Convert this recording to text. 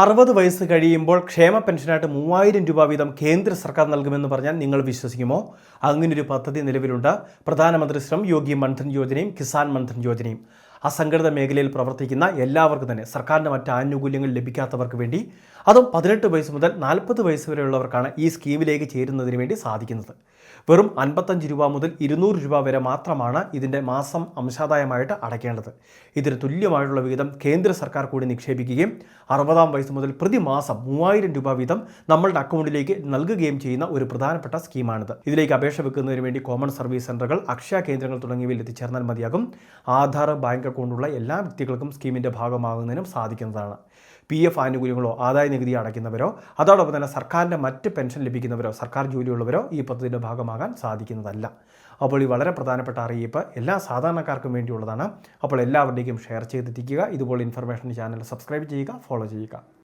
അറുപത് വയസ്സ് കഴിയുമ്പോൾ ക്ഷേമ പെൻഷനായിട്ട് മൂവായിരം രൂപ വീതം കേന്ദ്ര സർക്കാർ നൽകുമെന്ന് പറഞ്ഞാൽ നിങ്ങൾ വിശ്വസിക്കുമോ? അങ്ങനൊരു പദ്ധതി നിലവിലുണ്ട്. പ്രധാനമന്ത്രി ശ്രം യോഗി മൻധൻ യോജനയും കിസാൻ മൻധൻ യോജനയും. അസംഘടിത മേഖലയിൽ പ്രവർത്തിക്കുന്ന എല്ലാവർക്കും തന്നെ സർക്കാരിന്റെ മറ്റ് ആനുകൂല്യങ്ങൾ ലഭിക്കാത്തവർക്ക് വേണ്ടി അതും പതിനെട്ട് വയസ്സ് മുതൽ നാൽപ്പത് വയസ്സ് വരെയുള്ളവർക്കാണ് ഈ സ്കീമിലേക്ക് ചേരുന്നതിന് വേണ്ടി സാധിക്കുന്നത്. വെറും അൻപത്തഞ്ച് രൂപ മുതൽ ഇരുന്നൂറ് രൂപ വരെ മാത്രമാണ് ഇതിന്റെ മാസം അംശാദായമായിട്ട് അടയ്ക്കേണ്ടത്. ഇതിന് തുല്യമായിട്ടുള്ള വിഹിതം കേന്ദ്ര സർക്കാർ കൂടി നിക്ഷേപിക്കുകയും അറുപതാം വയസ്സ് മുതൽ പ്രതിമാസം മൂവായിരം രൂപ വീതം നമ്മളുടെ അക്കൗണ്ടിലേക്ക് നൽകുകയും ചെയ്യുന്ന ഒരു പ്രധാനപ്പെട്ട സ്കീമാണിത്. ഇതിലേക്ക് അപേക്ഷ വെക്കുന്നതിന് വേണ്ടി കോമൺ സർവീസ് സെന്ററുകൾ അക്ഷയ കേന്ദ്രങ്ങൾ തുടങ്ങിയവയിൽ എത്തിച്ചേർന്നാൽ മതിയാകും. ആധാർ ബാങ്ക് അക്കൗണ്ടുള്ള എല്ലാ വ്യക്തികൾക്കും സ്കീമിന്റെ ഭാഗമാകുന്നതിനും സാധിക്കുന്നതാണ്. പി എഫ് ആനുകൂല്യങ്ങളോ ആദായ നികുതി അടയ്ക്കുന്നവരോ അതോടൊപ്പം തന്നെ സർക്കാരിന്റെ മറ്റ് പെൻഷൻ ലഭിക്കുന്നവരോ സർക്കാർ ജോലിയുള്ളവരോ ഈ പദ്ധതിയുടെ ഭാഗമാകാൻ സാധിക്കുന്നതല്ല. അപ്പോൾ ഈ വളരെ പ്രധാനപ്പെട്ട അറിയിപ്പ് എല്ലാ സാധാരണക്കാർക്കും വേണ്ടിയുള്ളതാണ്. അപ്പോൾ എല്ലാവരുടെയും ഷെയർ ചെയ്തെത്തിക്കുക. ഇതുപോലെ ഇൻഫർമേഷൻ ചാനൽ സബ്സ്ക്രൈബ് ചെയ്യുക ഫോളോ ചെയ്യുക.